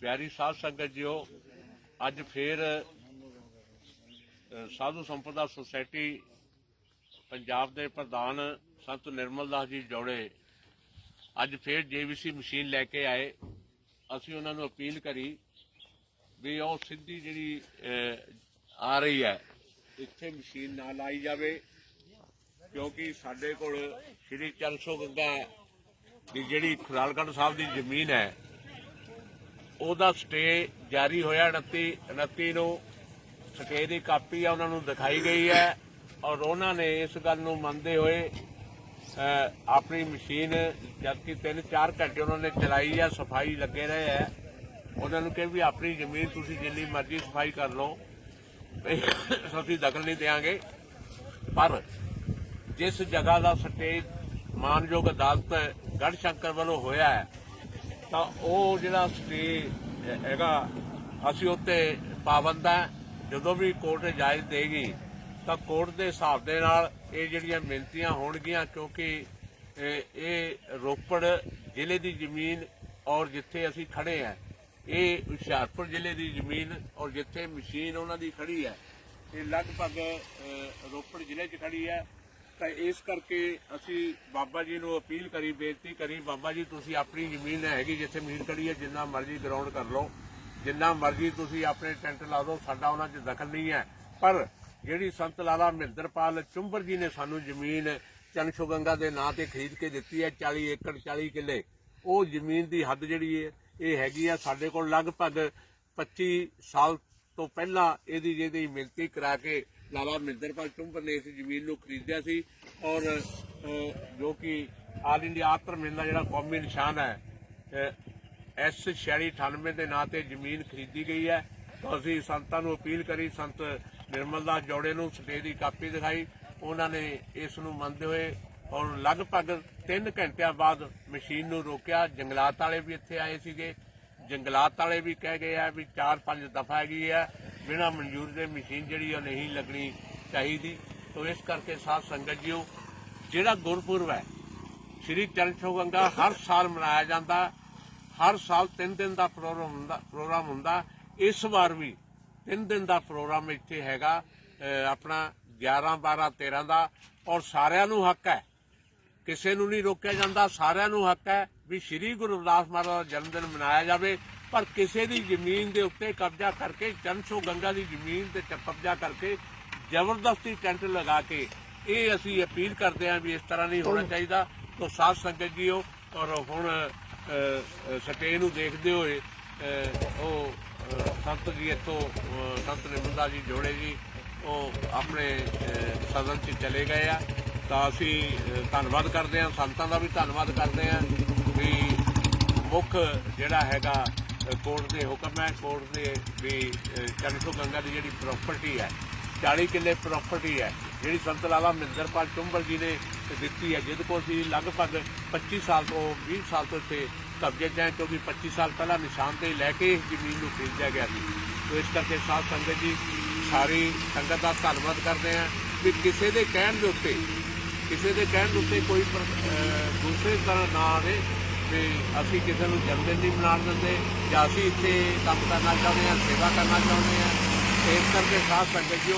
ਪਿਆਰੀ ਸਾਧ ਸੰਗਤ ਜੀਓ, ਅੱਜ ਫੇਰ ਸਾਧੂ ਸੰਪਦਾ ਸੁਸਾਇਟੀ ਪੰਜਾਬ ਦੇ ਪ੍ਰਧਾਨ ਸੰਤ ਨਿਰਮਲ ਦਾਸ ਜੀ ਜੋੜੇ ਅੱਜ ਫੇਰ ਜੀਵੀਸੀ ਮਸ਼ੀਨ ਲੈ ਕੇ ਆਏ। ਅਸੀਂ ਉਹਨਾਂ ਨੂੰ ਅਪੀਲ ਕਰੀ ਵੀ ਉਹ ਸਿੱਧੀ ਜਿਹੜੀ ਆ ਰਹੀ ਹੈ, ਇੱਥੇ ਮਸ਼ੀਨ ਨਾ ਲਾਈ ਜਾਵੇ, ਕਿਉਂਕਿ ਸਾਡੇ ਕੋਲ ਸ਼੍ਰੀ ਚਰਸੋ ਗੰਗਾ ਦੀ ਜਿਹੜੀ ਖੁਰਾਲਗੜ੍ਹ ਸਾਹਿਬ ਦੀ ਜ਼ਮੀਨ ਹੈ ਉਹਦਾ ਸਟੇ ਜਾਰੀ ਹੋਇਆ 29 29 ਨੂੰ। ਸਟੇ ਦੀ ਕਾਪੀ ਆ, ਉਹਨਾਂ ਨੂੰ ਦਿਖਾਈ ਗਈ ਹੈ। ਔਰ ਉਹਨਾਂ ਨੇ ਇਸ ਗੱਲ ਨੂੰ ਮੰਨਦੇ ਹੋਏ ਆਪਣੀ ਮਸ਼ੀਨ ਜਦਕਿ 3-4 ਘੰਟੇ ਉਹਨਾਂ ਨੇ ਚਲਾਈ ਆ, ਸਫ਼ਾਈ ਲੱਗੇ ਰਹੇ ਹੈ ਉਹਨਾਂ ਨੂੰ ਕਿਹਾ ਵੀ ਆਪਣੀ ਜ਼ਮੀਨ ਤੁਸੀਂ ਜਿੰਨੀ ਮਰਜ਼ੀ ਸਫ਼ਾਈ ਕਰ ਲਓ। ਤੇ ਅਸੀਂ ਦਖਲ ਨਹੀਂ ਦੇਵਾਂਗੇ ਪਰ ਜਿਸ ਜਗ੍ਹਾ ਦਾ ਸਟੇ ਮਾਨਯੋਗ ਅਦਾਲਤ ਗੜ ਸ਼ੰਕਰ ਵੱਲੋਂ ਹੋਇਆ ਹੈ ਤਾਂ ਉਹ ਜਿਹੜਾ ਸਟੇ ਹੈਗਾ, ਅਸੀਂ ਉੱਤੇ ਪਾਬੰਦ ਹੈ ਜਦੋਂ ਵੀ ਕੋਰਟ ਇਜਾਜ਼ਤ ਦੇਗੀ, ਤਾਂ ਕੋਰਟ ਦੇ ਹਿਸਾਬ ਦੇ ਨਾਲ ਇਹ ਜਿਹੜੀਆਂ ਮਿਹਨਤੀਆਂ ਹੋਣਗੀਆਂ, ਕਿਉਂਕਿ ਇਹ ਰੋਪੜ ਜ਼ਿਲ੍ਹੇ ਦੀ ਜ਼ਮੀਨ ਔਰ ਜਿੱਥੇ ਅਸੀਂ ਖੜੇ ਆ, ਇਹ ਹੁਸ਼ਿਆਰਪੁਰ ਜ਼ਿਲ੍ਹੇ ਦੀ ਜ਼ਮੀਨ ਔਰ ਜਿੱਥੇ ਮਸ਼ੀਨ ਉਹਨਾਂ ਦੀ ਖੜੀ ਹੈ ਇਹ ਲਗਭਗ ਰੋਪੜ ਜ਼ਿਲ੍ਹੇ 'ਚ ਖੜੀ ਹੈ ਤਾਂ ਇਸ ਕਰਕੇ ਅਸੀਂ ਬਾਬਾ ਜੀ ਨੂੰ ਅਪੀਲ ਕਰੀ, ਬੇਨਤੀ ਕਰੀ, ਬਾਬਾ ਜੀ ਤੁਸੀਂ ਆਪਣੀ ਜ਼ਮੀਨ ਹੈਗੀ ਜਿੱਥੇ ਮਸ਼ੀਨ ਖੜੀ ਹੈ, ਜਿੰਨਾ ਮਰਜ਼ੀ ਗਰਾਊਂਡ ਕਰ ਲਓ, ਜਿੰਨਾ ਮਰਜ਼ੀ ਤੁਸੀਂ ਆਪਣੇ ਟੈਂਟ ਲਾ ਦਿਓ, ਸਾਡਾ ਉਹਨਾਂ 'ਚ ਦਖਲ ਨਹੀਂ ਹੈ। ਪਰ ਜਿਹੜੀ ਸੰਤ ਲਾਲਾ ਮਹਿੰਦਰਪਾਲ ਚੁੰਬਰ ਜੀ ਨੇ ਸਾਨੂੰ ਜ਼ਮੀਨ ਚਨਸ਼ੋ ਗੰਗਾ ਦੇ ਨਾਂ ਤੇ ਖਰੀਦ ਕੇ ਦਿੱਤੀ ਹੈ 40 ਏਕੜ 40 ਕਿੱਲੇ, ਉਹ ਜ਼ਮੀਨ ਦੀ ਹੱਦ ਜਿਹੜੀ ਹੈ, ਇਹ ਹੈਗੀ ਆ ਸਾਡੇ ਕੋਲ ਲਗਭਗ 25 ਸਾਲ ਤੋਂ ਪਹਿਲਾਂ ਇਹਦੀ ਜਿਹਦੀ ਮਿਲਤੀ ਕਰਾ ਕੇ ਲਾਲਾ ਮਹਿੰਦਰਪਾਲ ਚੁੰਬਰ ਨੇ ਇਸ ਜ਼ਮੀਨ ਨੂੰ ਖਰੀਦਿਆ ਸੀ ਔਰ ਜੋ ਕਿ ਆਲ ਇੰਡੀਆ ਆਤਰ ਦਾ ਜਿਹੜਾ ਕੌਮੀ ਨਿਸ਼ਾਨ ਹੈ ਐਸ 4698 ਦੇ ਨਾਂ ਤੇ ਜ਼ਮੀਨ ਖਰੀਦੀ ਗਈ ਹੈ। ਤਾਂ ਅਸੀਂ ਸੰਤਾਂ ਨੂੰ ਅਪੀਲ ਕਰੀ, ਸੰਤ ਨਿਰਮਲ ਦਾਸ ਜੋੜੇ ਨੂੰ ਸਟੇ ਦੀ ਕਾਪੀ ਦਿਖਾਈ। ਉਹਨਾਂ ਨੇ ਇਸ ਨੂੰ ਮੰਨਦੇ ਹੋਏ ਔਰ ਲਗਭਗ 3 ਘੰਟਿਆਂ ਬਾਅਦ ਮਸ਼ੀਨ ਨੂੰ ਰੋਕਿਆ। ਜੰਗਲਾਤ ਵਾਲੇ ਵੀ ਇੱਥੇ ਆਏ ਸੀਗੇ। ਜੰਗਲਾਤ ਵਾਲੇ ਵੀ ਕਹਿ ਗਏ ਆ ਵੀ 4-5 ਦਫਾ ਹੈਗੀ ਹੈ ਬਿਨਾਂ ਮਨਜ਼ੂਰ ਦੇ ਮਸ਼ੀਨ ਜਿਹੜੀ ਉਹ ਨਹੀਂ ਲੱਗਣੀ ਚਾਹੀਦੀ। ਤੋਂ ਇਸ ਕਰਕੇ ਸਾਧ ਸੰਗਤ ਜੀਓ, ਜਿਹੜਾ ਗੁਰਪੁਰਬ ਹੈ, ਸ਼੍ਰੀ ਚਰਨ ਗੰਗਾ ਹਰ ਸਾਲ ਮਨਾਇਆ ਜਾਂਦਾ। ਹਰ ਸਾਲ 3 ਦਿਨ ਦਾ ਪ੍ਰੋਗਰਾਮ ਹੁੰਦਾ ਪ੍ਰੋਗਰਾਮ ਹੁੰਦਾ। ਇਸ ਵਾਰ ਵੀ 3 ਦਿਨ ਦਾ ਪ੍ਰੋਗਰਾਮ ਇੱਥੇ ਹੈਗਾ ਆਪਣਾ 11 12 13 ਦਾ। ਔਰ ਸਾਰਿਆਂ ਨੂੰ ਹੱਕ ਹੈ, ਕਿਸੇ ਨੂੰ ਨਹੀਂ ਰੋਕਿਆ ਜਾਂਦਾ, ਸਾਰਿਆਂ ਨੂੰ ਹੱਕ ਹੈ ਵੀ ਸ੍ਰੀ ਗੁਰੂ ਰਵਿਦਾਸ ਮਹਾਰਾਜ ਦਾ ਜਨਮ ਦਿਨ ਮਨਾਇਆ ਜਾਵੇ। ਪਰ ਕਿਸੇ ਦੀ ਜ਼ਮੀਨ ਦੇ ਉੱਤੇ ਕਬਜ਼ਾ ਕਰਕੇ ਚੰਸੋ ਗੰਗਾ ਦੀ ਜ਼ਮੀਨ ਤੇ ਕਬਜ਼ਾ ਕਰਕੇ ਜ਼ਬਰਦਸਤੀ ਟੈਂਟ ਲਗਾ ਕੇ ਇਹ ਅਸੀਂ ਅਪੀਲ ਕਰਦੇ ਹਾਂ ਵੀ ਇਸ ਤਰ੍ਹਾਂ ਨਹੀਂ ਹੋਣਾ ਚਾਹੀਦਾ। ਤੋਂ ਸਾਧ ਸੰਗਤ ਜੀਓ ਔਰ ਹੁਣ ਅ, ਸਟੇ ਨੂੰ ਦੇਖਦੇ ਹੋਏ ਉਹ ਸੰਤ ਜੀ ਇੱਥੋਂ ਸੰਤ ਨਿਰਮਲਦਾ ਜੀ ਜੋੜੇ ਜੀ ਉਹ ਆਪਣੇ ਸਦਨ 'ਚ ਚਲੇ ਗਏ ਆ। ਤਾਂ ਅਸੀਂ ਧੰਨਵਾਦ ਕਰਦੇ ਹਾਂ ਸੰਤਾਂ ਦਾ ਵੀ ਧੰਨਵਾਦ ਕਰਦੇ ਹਾਂ ਵੀ ਮੁੱਖ ਜਿਹੜਾ ਹੈਗਾ ਕੋਰਟ ਦੇ ਹੁਕਮ ਹੈ, ਕੋਰਟ ਦੇ ਵੀ ਚੰਸੋ ਗੰਗਾ ਦੀ ਜਿਹੜੀ ਪ੍ਰਾਪਰਟੀ ਹੈ 40 ਕਿੱਲੇ ਪ੍ਰਾਪਰਟੀ ਹੈ, ਜਿਹੜੀ ਸੰਤ ਲਾਲਾ ਮਹਿੰਦਰਪਾਲ ਚੁੰਬਲ ਜੀ ਨੇ ਦਿੱਤੀ ਹੈ, ਜਿਹਦੇ ਕੋਲ ਸੀ ਲਗਭਗ 25 ਸਾਲ ਤੋਂ 20 ਸਾਲ ਤੋਂ ਇੱਥੇ ਕਬਜ਼ੇ 'ਚ ਹੈ, ਕਿਉਂਕਿ 25 ਸਾਲ ਪਹਿਲਾਂ ਨਿਸ਼ਾਨ ਤੇ ਲੈ ਕੇ ਇਸ ਜ਼ਮੀਨ ਨੂੰ ਖਰੀਦਿਆ ਗਿਆ ਸੀ। ਤੋ ਇਸ ਕਰਕੇ ਸਾਧ ਸੰਗਤ ਜੀ ਸਾਰੀ ਸੰਗਤ ਦਾ ਧੰਨਵਾਦ ਕਰਦੇ ਹਾਂ ਵੀ ਕਿਸੇ ਦੇ ਕਹਿਣ ਦੇ ਉੱਤੇ, ਕਿਸੇ ਦੇ ਕਹਿਣ ਦੇ ਉੱਤੇ ਕੋਈ ਦੂਸਰੇ ਤਰ੍ਹਾਂ ਨਾ ਆਵੇ। ਵੀ ਅਸੀਂ ਕਿਸੇ ਨੂੰ ਜਨਮਦਿਨ ਨਹੀਂ ਮਨਾਉਣ ਦਿੰਦੇ ਜਾਂ ਅਸੀਂ ਇੱਥੇ ਕੰਮ ਕਰਨਾ ਚਾਹੁੰਦੇ ਹਾਂ, ਸੇਵਾ ਕਰਨਾ ਚਾਹੁੰਦੇ ਹਾਂ, ਇਸ ਕਰਕੇ ਸਾਧ ਸੰਗਤ ਜੀ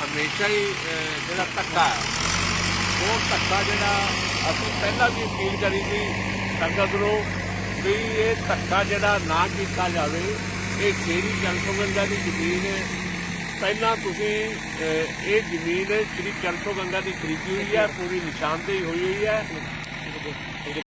ਹਮੇਸ਼ਾ ਹੀ ਜਿਹੜਾ ਧੱਕਾ ਹੈ, ਉਹ ਧੱਕਾ ਜਿਹੜਾ ਅਸੀਂ ਪਹਿਲਾਂ ਵੀ ਅਪੀਲ ਕਰੀ ਸੀ ਸੰਗਤ ਨੂੰ ਵੀ ਇਹ ਧੱਕਾ ਜਿਹੜਾ ਨਾ ਕੀਤਾ ਜਾਵੇ, ਇਹ ਸ਼ੇਰੀ ਜਨਸੰਗੰਗਾ ਦੀ ਜ਼ਮੀਨ ਹੈ, ਪਹਿਲਾਂ ਤੁਸੀਂ ਇਹ ਜ਼ਮੀਨ ਸ਼੍ਰੀ ਚੰਸੋ ਗੰਗਾ ਦੀ ਖਰੀਦੀ ਹੋਈ ਹੈ, ਪੂਰੀ ਨਿਸ਼ਾਨਦੇਹੀ ਹੋਈ ਹੋਈ ਹੈ।